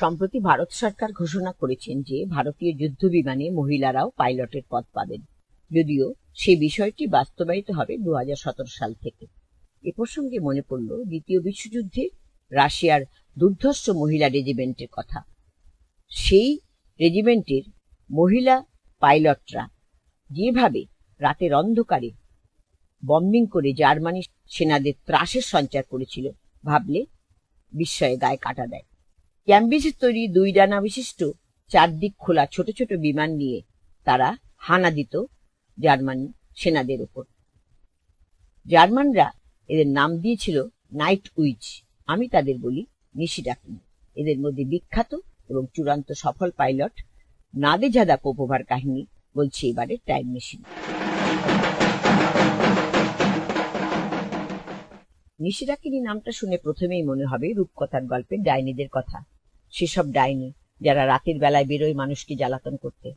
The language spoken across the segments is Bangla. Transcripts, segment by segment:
সম্প্রতি ভারত সরকার ঘোষণা করেছেন যে ভারতীয় যুদ্ধ বিমানে মহিলারাও পাইলটের পদ পাবেন। যদিও সে বিষয়টি বাস্তবায়িত হবে দু হাজার সতেরো সাল থেকে। এ প্রসঙ্গে মনে পড়ল দ্বিতীয় বিশ্বযুদ্ধে রাশিয়ার দুর্ধর্ষ মহিলা রেজিমেন্টের কথা। সেই রেজিমেন্টের মহিলা পাইলটরা যেভাবে রাতের অন্ধকারে বম্বিং করে জার্মানি সেনাদের ত্রাসের সঞ্চার করেছিল, ভাবলে বিস্ময়ে গায়ে কাটা দেয়। ক্যাম্বিসের তৈরি দুই ডানা বিশিষ্ট চারদিক খোলা ছোট ছোট বিমান নিয়ে তারা হানা দিত জার্মান সেনাদের উপর। জার্মানরা এদের নাম দিয়েছিল নাইট উইচ। আমি তাদের বলি নিশিডাকি এদের মধ্যে বিখ্যাত এবং চূড়ান্ত সফল পাইলট নাদেজাদা পোপোভার কাহিনী বলছি এবারে টাইম মেশিন। নিশিরাকিনী নামটা শুনে প্রথমেই মনে হবে রূপকথার গল্পের ডাইনিদের কথা। সেসব ডাইনি যারা রাতের বেলায় বেরোয় মানুষকে জ্বালাতন করতে।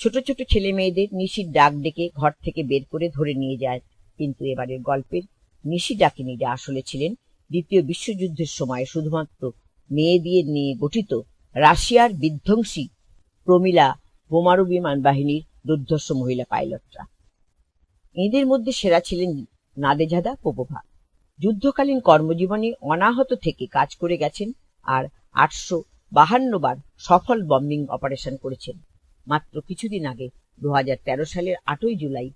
ছোট ছোট ছেলে মেয়েদের নিশির ডাক ডেকে ঘর থেকে বের করে ধরে নিয়ে যায়। কিন্তু এবারের গল্পের নিশি ডাকিনীরা আসলে ছিলেন দ্বিতীয় বিশ্বযুদ্ধের সময় শুধুমাত্র মেয়ে দিয়ে নিয়ে গঠিত রাশিয়ার বিধ্বংসী প্রমিলা বোমারু বিমান বাহিনীর দুর্ধর্ষ মহিলা পাইলটরা। এদের মধ্যে সেরা ছিলেন নাদেজাদা পোপোভা। যুদ্ধকালীন কর্মজীবনে অনাহত থেকে কাজ করে গেছেন আর আটশো বাহান্ন বার সফল বম্বিং অপারেশন করেছেন। মাত্র কিছুদিন আগে দু সালের আটই জুলাই,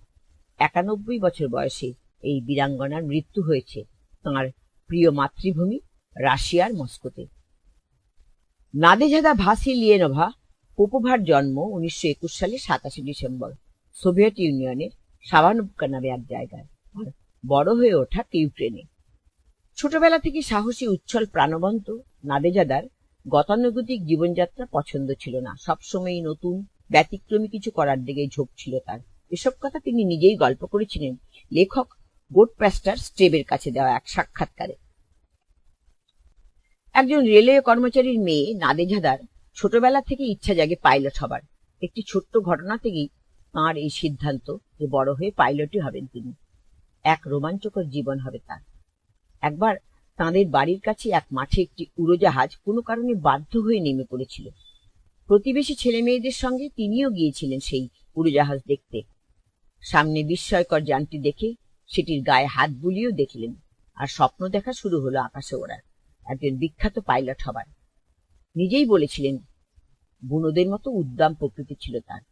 একানব্বই বছর বয়সে এই বীরাঙ্গনার মৃত্যু হয়েছে তাঁর প্রিয় মাতৃভূমি রাশিয়ার মস্কোতে। নাদেজাদা ভাসিলিয়েনোভা পোপোভার জন্ম উনিশশো একুশ সালে সাতাশে ডিসেম্বর, সোভিয়েত ইউনিয়নের সাবানুবকা নামে এক জায়গায় বড় হয়ে ওঠা ইউক্রেনে ছোটবেলা থেকে সাহসী, উচ্ছল, প্রাণবন্ত নাদেজাদার গতানুগতিক জীবনযাত্রা পছন্দ ছিল না। সবসময়ই নতুন, ব্যতিক্রমী কিছু করার দিকে ঝোঁক ছিল তার। এসব কথা তিনি নিজেই গল্প করেছিলেন লেখক গোট প্যাস্টার স্টেবের কাছে দেওয়া এক সাক্ষাৎকারে। একজন রেলওয়ে কর্মচারীর মেয়ে নাদেজাদার ছোটবেলা থেকে ইচ্ছা জাগে পাইলট হবার। একটি ছোট্ট ঘটনা থেকেই তাঁর এই সিদ্ধান্ত যে বড় হয়ে পাইলটই হবেন তিনি। এক রোমাঞ্চকর জীবন হবে তার। একবার তাঁদের বাড়ির কাছে এক মাঠে একটি উড়োজাহাজ কোনো কারণে বাধ্য হয়ে নেমে পড়েছিল। প্রতিবেশী ছেলে মেয়েদের সঙ্গে তিনিও গিয়েছিলেন সেই উড়োজাহাজ দেখতে। সামনে বিস্ময়কর যানটি দেখে সেটির গায়ে হাত বুলিয়েও দেখলেন, আর স্বপ্ন দেখা শুরু হলো আকাশে ওড়ার, একজন বিখ্যাত পাইলট হবার। নিজেই বলেছিলেন, বুনোদের মতো উদ্দাম প্রকৃতি ছিল তার।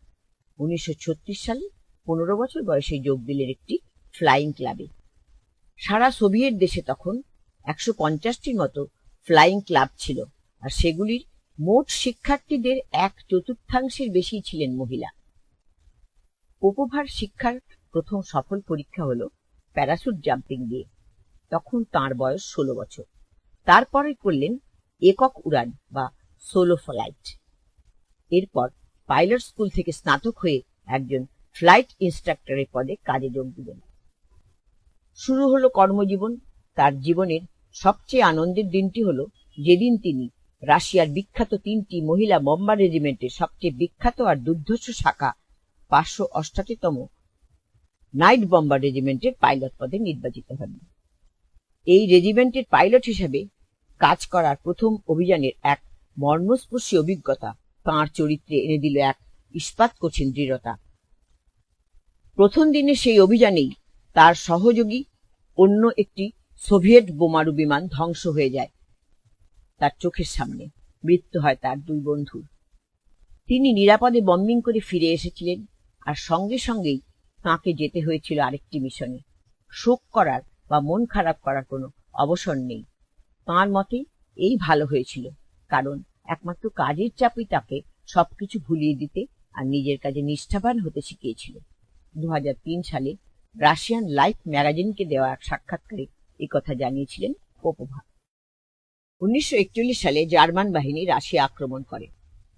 উনিশশো ছত্রিশ সালে পনেরো বছর বয়সে যোগ দিলেন একটি ফ্লাইং ক্লাবে। সারা সোভিয়েত দেশে তখন একশো পঞ্চাশটির মতো ফ্লাইং ক্লাব ছিল আর সেগুলির মোট শিক্ষার্থীদের এক চতুর্থাংশের বেশি ছিলেন মহিলা। পোপোভার শিক্ষার প্রথম সফল পরীক্ষা হলো প্যারাসুট জাম্পিং দিয়ে। তখন তার বয়স ষোলো বছর। তারপরে করলেন একক উড়ান বা সোলো ফ্লাইট এরপর পাইলট স্কুল থেকে স্নাতক হয়ে একজন ফ্লাইট ইনস্ট্রাক্টরের পদে কাজে যোগ দিলেন। শুরু হলো কর্মজীবন, তার জীবনের সবচেয়ে আনন্দের দিনটি হলো যেদিন তিনি রাশিয়ার বিখ্যাত তিনটি মহিলা বম্বার রেজিমেন্টের সবচেয়ে বিখ্যাত আর দুর্ধর্ষ শাখা পাঁচশো অষ্টাশিতম নাইট বম্বার রেজিমেন্টের পাইলট পদে নির্বাচিত হন। এই রেজিমেন্টের পাইলট হিসেবে কাজ করার প্রথম অভিযানের এক মর্মস্পর্শী অভিজ্ঞতা তাঁর চরিত্রে এনে দিল এক ইস্পাত কঠিন দৃঢ়তা। প্রথম দিনে সেই অভিযানেই তার সহযোগী অন্য একটি সোভিয়েত বোমারু বিমান ধ্বংস হয়ে যায় তার চোখের সামনে। মৃত্যু হয় তার দুই বন্ধুর। তিনি নিরাপদে বম্বিং করে ফিরে এসেছিলেন আর সঙ্গে সঙ্গেই তাঁকে যেতে হয়েছিল আরেকটি মিশনে। শোক করার বা মন খারাপ করার কোনো অবসর নেই। তাঁর মতে এই ভালো হয়েছিল, কারণ একমাত্র কাজের চাপই তাকে সবকিছু ভুলিয়ে দিতে আর নিজের কাজে নিষ্ঠাবান হতে শিখিয়েছিল। দু হাজার তিন সালে রাশিয়ান লাইফ ম্যাগাজিনকে দেওয়া এক সাক্ষাৎকারে কথা জানিয়েছিলেন পোপোভা উনিশশো সালে জার্মান বাহিনী রাশিয়া আক্রমণ করে।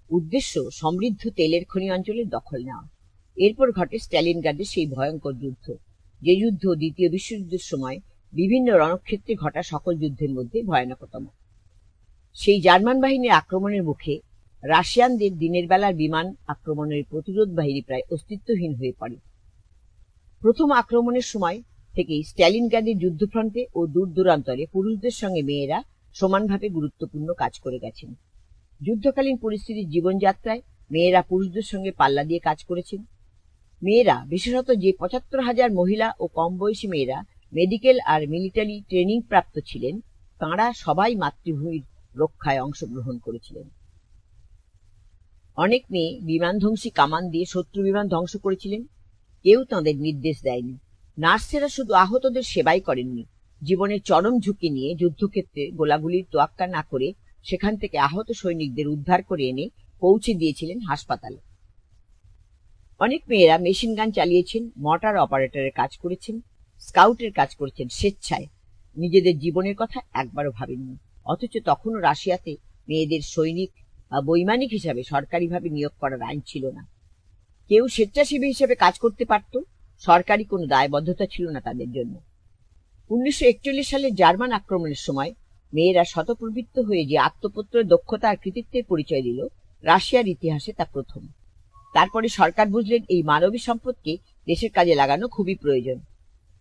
উদ্দেশ্য, সমৃদ্ধ তেলের খনি অঞ্চলের দখল নেওয়া। এরপর ঘটে স্ট্যালিনগ্রাডের সেই ভয়ঙ্কর যুদ্ধ, যে যুদ্ধ দ্বিতীয় বিশ্বযুদ্ধের সময় বিভিন্ন রণক্ষেত্রে ঘটা সকল যুদ্ধের মধ্যে ভয়ানকতম। সেই জার্মান বাহিনীর আক্রমণের মুখে রাশিয়ানদের দিনের বেলার বিমান আক্রমণের প্রতিরোধ বাহিনী প্রায় অস্তিত্বহীন হয়ে পড়ে। প্রথম আক্রমণের সময় থেকেই স্ট্যালিনগ্রাডের যুদ্ধফ্রন্টে ও দূর দূরান্তরে পুরুষদের সঙ্গে মেয়েরা সমানভাবে গুরুত্বপূর্ণ কাজ করে গেছেন। যুদ্ধকালীন পরিস্থিতির জীবনযাত্রায় মেয়েরা পুরুষদের সঙ্গে পাল্লা দিয়ে কাজ করেছেন। মেয়েরা, বিশেষত যে পঁচাত্তর হাজার মহিলা ও কম বয়সী মেয়েরা মেডিকেল আর মিলিটারি ট্রেনিং প্রাপ্ত ছিলেন, তাঁরা সবাই মাতৃভূমির রক্ষায় অংশগ্রহণ করেছিলেন। অনেক মেয়ে বিমানধ্বংসী কামান দিয়ে শত্রু বিমান ধ্বংস করেছিলেন। কেউ তাঁদের নির্দেশ দেয়নি। নার্সেরা শুধু আহতদের সেবাই করেননি জীবনের চরম ঝুঁকি নিয়ে যুদ্ধক্ষেত্রে গোলাগুলির তোয়াক্কা না করে সেখান থেকে আহত সৈনিকদের উদ্ধার করে এনে পৌঁছে দিয়েছিলেন হাসপাতালে। অনেক মেয়েরা মেশিন গান চালিয়েছেন মটার অপারেটরের কাজ করেছেন, স্কাউটের কাজ করেছেন স্বেচ্ছায়। নিজেদের জীবনের কথা একবারও ভাবেননি। অথচ তখনও রাশিয়াতে মেয়েদের সৈনিক বা বৈমানিক হিসাবে সরকারিভাবে নিয়োগ করার আইন ছিল না। কেউ স্বেচ্ছাসেবী হিসেবে কাজ করতে পারত সরকারি কোনো দায়বদ্ধতা ছিল না তাদের জন্য। উনিশশো সালে জার্মান আক্রমণের সময় মেয়েরা শতপ্রবৃত্ত হয়ে যে আত্মপত্রের দক্ষতা আর কৃতিত্বের পরিচয় দিল, রাশিয়ার ইতিহাসে তা প্রথম। তারপরে সরকার বুঝলেন এই মানবী সম্পদকে দেশের কাজে লাগানো খুবই প্রয়োজন।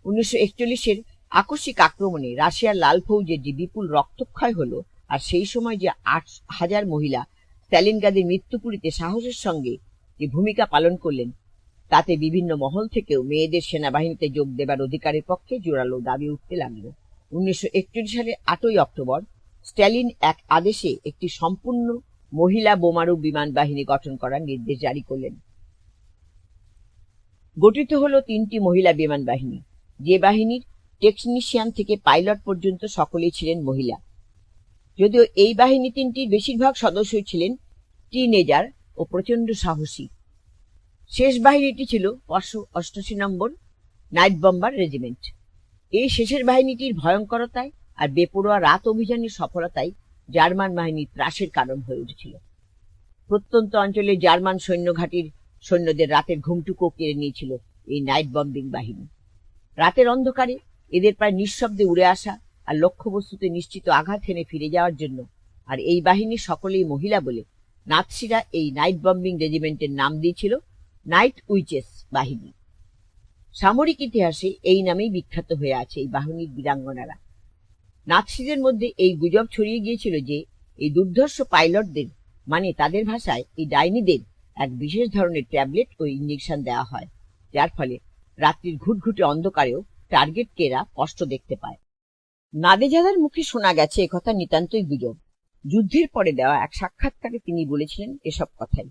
উনিশশো একচল্লিশের আকস্মিক আক্রমণে রাশিয়ার লাল ফৌজের যে বিপুল রক্তক্ষয় হলো আর সেই সময় যে আট হাজার মহিলা স্ট্যালিনগাদের মৃত্যুপুরীতে সাহসের সঙ্গে যে ভূমিকা পালন করলেন তাতে বিভিন্ন মহল থেকেও মেয়েদের সেনাবাহিনীতে যোগ দেবার অধিকারের পক্ষে জোরালো দাবি উঠতে লাগল। উনিশশো সালের আটই অক্টোবর, স্ট্যালিন এক আদেশে একটি সম্পূর্ণ মহিলা বোমারু বিমান বাহিনী গঠন করার নির্দেশ জারি করলেন। গঠিত হল তিনটি মহিলা বিমান বাহিনী। যে বাহিনীর টেকনিশিয়ান থেকে পাইলট পর্যন্ত সকলেই ছিলেন মহিলা। যদিও এই বাহিনী তিনটির বেশিরভাগ সদস্যই ছিলেন টিনেজার ও প্রচণ্ড সাহসী। শেষ বাহিনীটি ছিল পাঁচশো অষ্টাশি নম্বর নাইট বম্বার রেজিমেন্ট। এই শেষের বাহিনীটির ভয়ঙ্করতায় আর বেপরোয়া রাত অভিযানের সফলতায় জার্মান বাহিনীর ত্রাসের কারণ হয়ে উঠেছিল। প্রত্যন্ত অঞ্চলে জার্মান সৈন্য ঘাঁটির সৈন্যদের রাতের ঘুমটুকু কেড়ে নিয়েছিল এই নাইট বম্বিং বাহিনী। রাতের অন্ধকারে এদের প্রায় নিঃশব্দে উড়ে আসা আর লক্ষ্যবস্তুতে নিশ্চিত আঘাত হেনে ফিরে যাওয়ার জন্য আর এই বাহিনীর সকলেই মহিলা বলে নাৎসিরা এই নাইট বম্বিং রেজিমেন্টের নাম দিয়েছিল নাইট উইচেস বাহিনী। সামরিক ইতিহাসে এই নামেই বিখ্যাত হয়ে আছে এই বাহিনীর বীরাঙ্গনারা। নাৎসিদের মধ্যে এই গুজব ছড়িয়ে গিয়েছিল যে, এই দুর্ধর্ষ পাইলটদের মানে তাদের ভাষায় এই ডাইনিদের, এক বিশেষ ধরনের ট্যাবলেট ও ইঞ্জেকশন দেওয়া হয়। যার ফলে রাত্রির ঘুটঘুটে অন্ধকারেও টার্গেটকে এরা স্পষ্ট দেখতে পায়। নাদেজাদার মুখে শোনা গেছে একথা নিতান্তই গুজব। যুদ্ধের পরে দেওয়া এক সাক্ষাৎকারে তিনি বলেছিলেন এসব কথাই।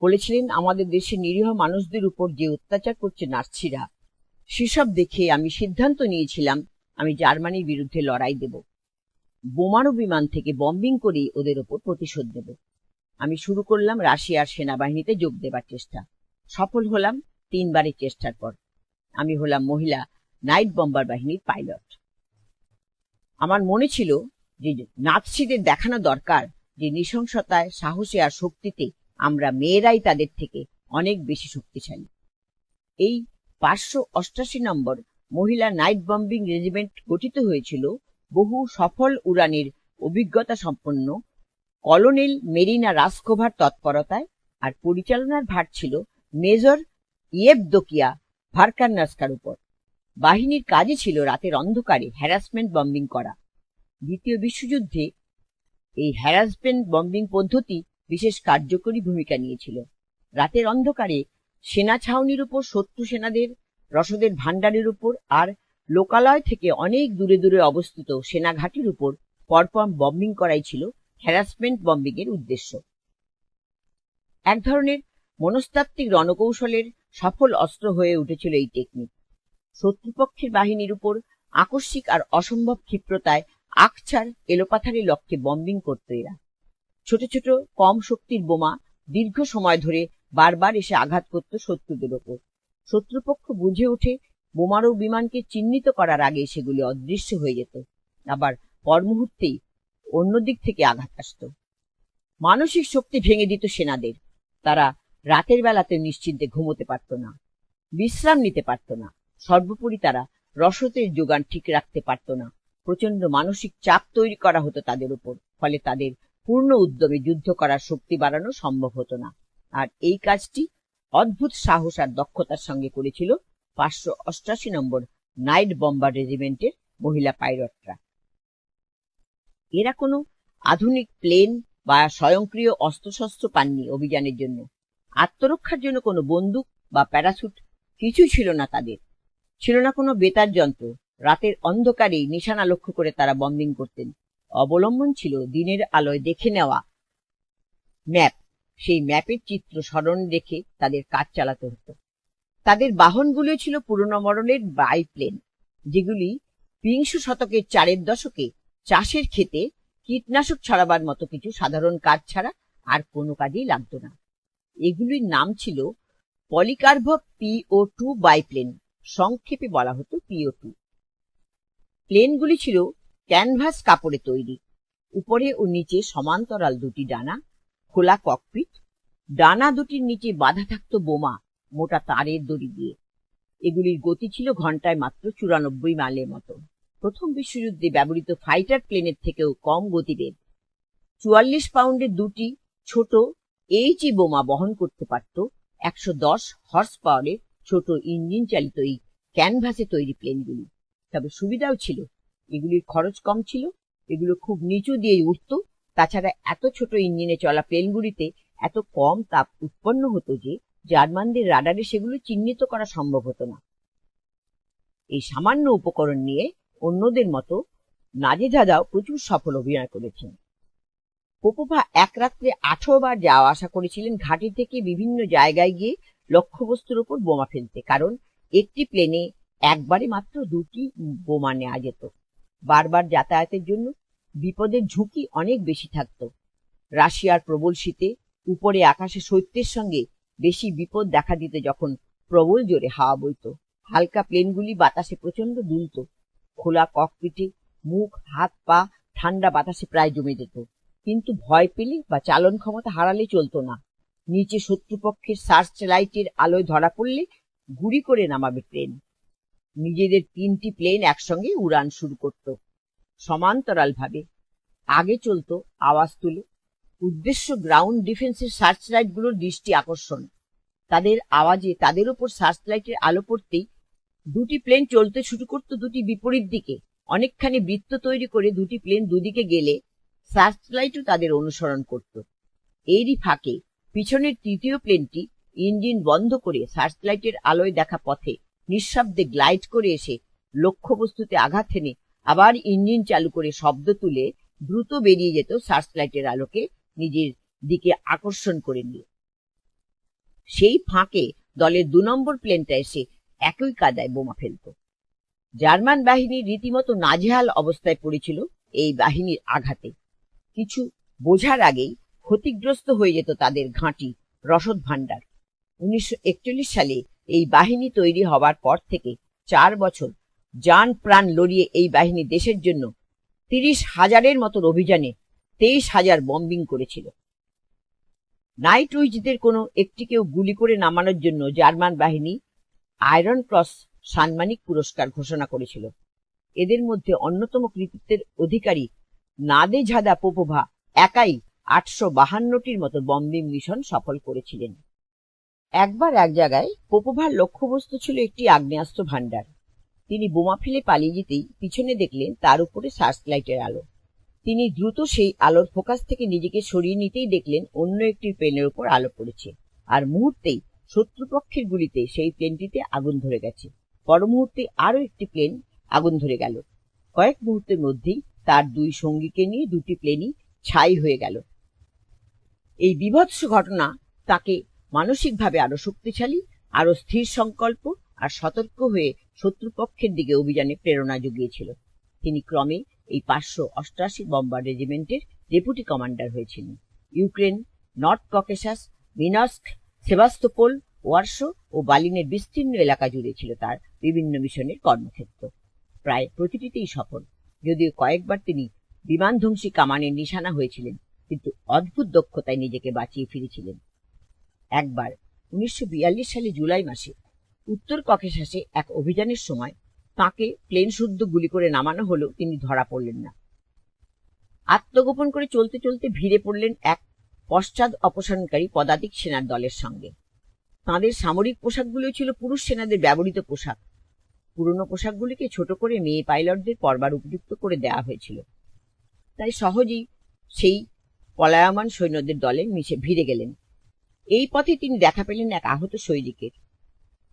বলেছিলেন, আমাদের দেশে নিরীহ মানুষদের উপর যে অত্যাচার করছে নার্সিরা সেসব দেখে আমি সিদ্ধান্ত নিয়েছিলাম, আমি জার্মানির বিরুদ্ধে লড়াই দেব। বোমারু বিমান থেকে বম্বিং করে ওদের ওপর প্রতিশোধ দেব আমি শুরু করলাম রাশিয়ার সেনাবাহিনীতে যোগ দেবার চেষ্টা। সফল হলাম তিনবারের চেষ্টার পর। আমি হলাম মহিলা নাইট বম্বার বাহিনীর পাইলট। আমার মনে ছিল যে নাৎসিদের দেখানো দরকার, যে নৃশংসতায়, সাহসে আর শক্তিতে আমরা মেয়েরাই তাদের থেকে অনেক বেশি শক্তিশালী। এই পাঁচশো অষ্টাশি নম্বর মহিলা নাইট বম্বিং রেজিমেন্ট গঠিত হয়েছিল বহু সফল উড়ানের অভিজ্ঞতা সম্পন্ন কলোনেল মেরিনা রাসকোভার তৎপরতায় আর পরিচালনার ভার ছিল মেজর ইয়েবদোকিয়া ভারকান্নাস্কার উপর। বাহিনীর কাজই ছিল রাতের অন্ধকারে হ্যারাসমেন্ট বম্বিং করা। দ্বিতীয় বিশ্বযুদ্ধে এই হ্যারাসমেন্ট বম্বিং পদ্ধতি বিশেষ কার্যকরী ভূমিকা নিয়েছিল। রাতের অন্ধকারে সেনা ছাউনির উপর শত্রু সেনাদের, রসদের ভাণ্ডারের উপর আর লোকালয় থেকে অনেক দূরে দূরে অবস্থিত সেনা ঘাটির উপর পরপর বম্বিং করাই ছিল হ্যারাসমেন্ট বম্বিং এর উদ্দেশ্য। এক ধরনের মনস্তাত্ত্বিক রণকৌশলের সফল অস্ত্র হয়ে উঠেছিল এই টেকনিক শত্রুপক্ষের বাহিনীর উপর আকস্মিক আর অসম্ভব ক্ষিপ্রতায় আকছার এলোপাথারি লক্ষ্যে বম্বিং করত এরা। ছোট ছোট কম শক্তির বোমা দীর্ঘ সময় ধরে বারবার এসে আঘাত করত শত্রুদের ওপর। শত্রুপক্ষ বুঝে ওঠে বোমারু বিমানকে চিহ্নিত করার আগে সেগুলি অদৃশ্য হয়ে যেত। আবার পর মুহূর্তেই অন্য দিক থেকে আঘাত আসত। মানসিক শক্তি ভেঙে দিত সেনাদের। তারা রাতের বেলাতে নিশ্চিন্তে ঘুমোতে পারত না, বিশ্রাম নিতে পারত না, সর্বোপরি তারা রসতের যোগান ঠিক রাখতে পারত না। প্রচণ্ড মানসিক চাপ তৈরি করা হতো তাদের উপর ফলে তাদের পূর্ণ উদ্যমে যুদ্ধ করার শক্তি বাড়ানো সম্ভব হতো না। আর এই কাজটি অদ্ভুত সাহস আর দক্ষতার সঙ্গে করেছিল পাঁচশো অষ্টাশি নম্বর নাইট বম্বার রেজিমেন্টের মহিলা পাইলটরা। এরা কোনো আধুনিক প্লেন বা স্বয়ংক্রিয় অস্ত্রশস্ত্র পাননি অভিযানের জন্য। আত্মরক্ষার জন্য কোনো বন্দুক বা প্যারাসুট কিছু ছিল না তাদের। ছিল না কোনো বেতার যন্ত্র। রাতের অন্ধকারেই নিশানা লক্ষ্য করে তারা বম্বিং করতেন। অবলম্বন ছিল দিনের আলোয় দেখে নেওয়া। ম্যাপ, সেই ম্যাপের চিত্র স্মরণে রেখে তাদের কাজ চালাতে হতো। তাদের বাহনগুলো ছিল পুরনো মডেলের বাইপ্লেন, যেগুলি বিংশ শতকের চারের দশকে চাষের ক্ষেতে কীটনাশক ছড়াবার মতো কিছু সাধারণ কাজ ছাড়া আর কোনো কাজেই লাগতো না। এগুলির নাম ছিল পলিকার্ভ পিও টু বাইপ্লেন, সংক্ষেপে বলা হতো পিও টু। প্লেনগুলি ছিল ক্যানভাস কাপড়ে তৈরি। উপরে ও নিচে সমান্তরাল দুটি ডানা, খোলা ককপিট। ডানা দুটির নিচে বাঁধা থাকতো বোমা, মোটা তারের দড়ি দিয়ে। এগুলির গতি ছিল ঘন্টায় মাত্র চুরানব্বই মাইলের মতো। প্রথম বিশ্বযুদ্ধে ব্যবহৃত ফাইটার প্লেনের থেকেও কম গতিবেগ। চুয়াল্লিশ পাউন্ডের দুটি ছোট এইচই বোমা বহন করতে পারত। একশো দশ হর্স পাওয়ারের ছোট ইঞ্জিন চালিত এই ক্যানভাসে তৈরি প্লেনগুলি। তবে সুবিধাও ছিল। এগুলির খরচ কম ছিল, এগুলো খুব নিচু দিয়ে উঠত। তাছাড়া এত ছোট ইঞ্জিনে চলা প্লেনগুলিতে এত কম তাপ উৎপন্ন হতো যে জার্মানদের রাডারে সেগুলো চিহ্নিত করা সম্ভব হতো না। এই সামান্য উপকরণ নিয়ে অন্যদের মতো নাজেজাদাও প্রচুর সফল অভিনয় করেছেন। পোপোভা এক রাত্রে আঠারো বার যাওয়া আসা করেছিলেন ঘাটি থেকে বিভিন্ন জায়গায় গিয়ে লক্ষ্যবস্তুর উপর বোমা ফেলতে, কারণ একটি প্লেনে একবারে মাত্র দুটি বোমা নেওয়া যেত। বারবার যাতায়াতের জন্য বিপদের ঝুঁকি অনেক বেশি থাকত। রাশিয়ার প্রবল শীতে উপরে আকাশে শৈত্যের সঙ্গে বেশি বিপদ দেখা দিতে যখন প্রবল জোরে হাওয়া বইত। হালকা প্লেনগুলি বাতাসে প্রচণ্ড দুলত। খোলা ককপিটে মুখ, হাত, পা ঠান্ডা বাতাসে প্রায় জমে যেত। কিন্তু ভয় পেলে বা চালন ক্ষমতা হারালে চলতো না। নিচে শত্রুপক্ষের সার্চ লাইটের আলোয় ধরা পড়লে গুড়ি করে নামাবে প্লেন নিজেদের তিনটি প্লেন একসঙ্গে উড়ান শুরু করত, সমান্তরাল ভাবে। আগে চলতো আওয়াজ তুলে। উদ্দেশ্য গ্রাউন্ড ডিফেন্সের সার্চ লাইটগুলোর দৃষ্টি আকর্ষণ। তাদের আওয়াজে তাদের উপর সার্চ লাইটের আলো পড়তেই দুটি প্লেন চলতে শুরু করতো দুটি বিপরীত দিকে। অনেকখানি বৃত্ত তৈরি করে দুটি প্লেন দুদিকে গেলে সার্চ লাইটও তাদের অনুসরণ করত। এরই ফাঁকে পিছনের তৃতীয় প্লেনটি ইঞ্জিন বন্ধ করে সার্চ লাইটের আলোয় দেখা পথে নিঃশব্দে গ্লাইড করে এসে লক্ষ্যবস্তুতে আঘাত হেনে আবার ইঞ্জিন চালু করে শব্দ তুলে দ্রুত বেরিয়ে যেত সার্চ লাইটের আলোকে নিজের দিকে আকর্ষণ করে নিয়ে। সেই ফাঁকে দলের দু নম্বর প্লেনটা এসে একই কাদায় বোমা ফেলত। জার্মান বাহিনী রীতিমতো নাজেহাল অবস্থায় পড়েছিল এই বাহিনীর আঘাতে। কিছু বোঝার আগেই ক্ষতিগ্রস্ত হয়ে যেত তাদের ঘাঁটি রসদ ভাণ্ডার। উনিশশো একচল্লিশ সালে এই বাহিনী তৈরি হবার পর থেকে চার বছর যান প্রাণ লড়িয়ে এই বাহিনী দেশের জন্য তিরিশ হাজারের মতন অভিযানে তেইশ হাজার বম্বিং করেছিল। নাইট উইচদের কোনো একটিকেও গুলি করে নামানোর জন্য জার্মান বাহিনী আয়রন ক্রস সাম্মানিক পুরস্কার ঘোষণা করেছিল। এদের মধ্যে অন্যতম কৃতিত্বের অধিকারী নাদে ঝাদা পোপোভা একাই আটশো বাহান্নটির মতো বম্বিং মিশন সফল করেছিলেন। একবার এক জায়গায় পোপোভার লক্ষ্যবস্তু ছিল একটি আগ্নেয়াস্ত্র ভাণ্ডার। তিনি বোমা ফেলে পালিয়ে যেতেই পিছনে দেখলেন তার উপরে সার্চ লাইটের আলো। তিনি দ্রুত সেই আলোর ফোকাস থেকে নিজেকে সরিয়ে নিতেই দেখলেন অন্য একটি প্লেনের উপর আলো পড়েছে। আর মুহূর্তেই শত্রুপক্ষের গুলিতে সেই প্লেনটিতে আগুন ধরে গেছে। পর মুহূর্তে আরও একটি প্লেন আগুন ধরে গেল। কয়েক মুহূর্তের মধ্যেই তার দুই সঙ্গীকে নিয়ে দুটি প্লেনই ছাই হয়ে গেল। এই বিভৎস ঘটনা তাকে মানসিকভাবে আরও শক্তিশালী, আরও স্থির সংকল্প আর সতর্ক হয়ে শত্রুপক্ষের দিকে অভিযানে প্রেরণা জুগিয়েছিল। তিনি ক্রমে এই পাঁচশো অষ্টআশি বম্বার রেজিমেন্টের ডেপুটি কমান্ডার হয়েছিলেন। Ukraine, North Caucasus, Minsk Sevastopol Warsaw ও বালিনের বিস্তীর্ণ এলাকা জুড়ে ছিল তার বিভিন্ন মিশনের কর্মক্ষেত্র। প্রায় প্রতিটিতেই সফল। যদিও কয়েকবার তিনি বিমানধ্বংসী কামানের নিশানা হয়েছিলেন, কিন্তু অদ্ভুত দক্ষতায় নিজেকে বাঁচিয়ে ফিরেছিলেন। একবার, উনিশশো সালে জুলাই মাসে উত্তর ককেশাসে এক অভিযানের সময় তাকে প্লেন শুদ্ধ গুলি করে নামানো হলেও তিনি ধরা পড়লেন না। আত্মগোপন করে চলতে চলতে ভিড়ে পড়লেন এক পশ্চাৎ অপসারণকারী পদাতিক সেনার দলের সঙ্গে। তাঁদের সামরিক পোশাকগুলো ছিল পুরুষ সেনাদের ব্যবহৃত পোশাক। পুরনো পোশাকগুলিকে ছোট করে মেয়ে পাইলটদের পরবার উপযুক্ত করে দেওয়া হয়েছিল। তাই সহজেই সেই পলায়মান সৈন্যদের দলে মিশে ভিড়ে গেলেন। এই পথে তিনি দেখা পেলেন এক আহত সৈনিকের।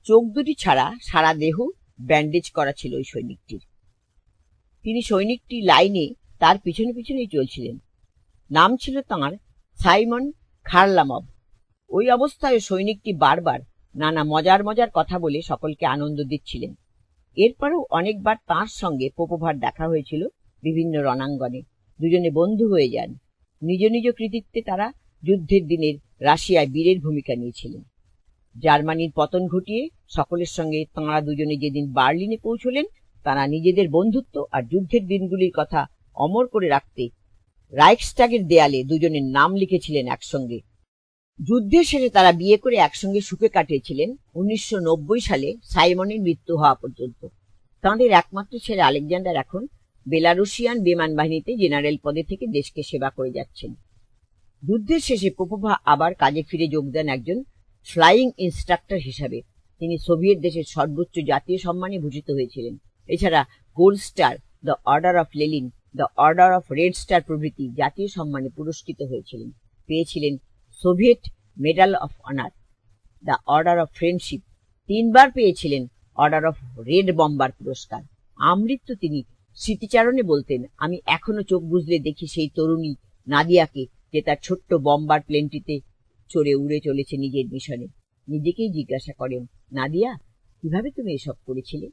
চোখ দুটি ছাড়া সারা দেহ ব্যান্ডেজ করা ছিল ওই সৈনিকটির। তিনি সৈনিকটি লাইনে তার পিছনে পিছনেই চলছিলেন। নাম ছিল তাঁর সাইমন খারলামব ওই অবস্থায় সৈনিকটি বারবার নানা মজার মজার কথা বলে সকলকে আনন্দ দিচ্ছিলেন। এরপরেও অনেকবার তাঁর সঙ্গে পোপোভার দেখা হয়েছিল বিভিন্ন রণাঙ্গনে। দুজনে বন্ধু হয়ে যান। নিজ নিজ কৃতিত্বে তারা যুদ্ধের দিনের রাশিয়ায় বীরের ভূমিকা নিয়েছিলেন। জার্মানির পতন ঘটিয়ে সকলের সঙ্গে তাঁরা দুজনে যেদিন বার্লিনে পৌঁছলেন, তারা নিজেদের বন্ধুত্ব আর যুদ্ধের দিনগুলির কথা অমর করে রাখতে রাইক্সট্যাগের দেয়ালে দুজনের নাম লিখেছিলেন একসঙ্গে। যুদ্ধের শেষে তারা বিয়ে করে একসঙ্গে সুখে কাটিয়েছিলেন উনিশশো নব্বই সালে সাইমনের মৃত্যু হওয়া পর্যন্ত। তাঁদের একমাত্র ছেলে আলেকজান্ডার এখন বেলারুশিয়ান বিমান বাহিনীতে জেনারেল পদে থেকে দেশকে সেবা করে যাচ্ছেন। যুদ্ধের শেষে পোপোভা আবার কাজে ফিরে যোগ দেন একজন ফ্লাইং ইনস্ট্রাক্টর হিসাবে। তিনি সোভিয়েত দেশের সর্বোচ্চ জাতীয় সম্মানে ভূষিত হয়েছিলেন। এছাড়া gold star, the order of Lenin the order of red star প্রভৃতি জাতীয় সম্মানে পুরস্কৃত হয়েছিলেন। পেয়েছিলেন Soviet medal of honour, the order of friendship. তিনবার পেয়েছিলেন অর্ডার অফ রেড বম্বার পুরস্কার। আমৃত্যু তিনি স্মৃতিচারণে বলতেন, আমি এখনও চোখ বুঝলে দেখি সেই তরুণী নাদিয়াকে যে তার ছোট্ট বম্বার প্লেনটিতে চড়ে উড়ে চলেছে নিজের মিশনে। নিজেকেই জিজ্ঞাসা করেন, নাদিয়া, কীভাবে তুমি এসব করেছিলে?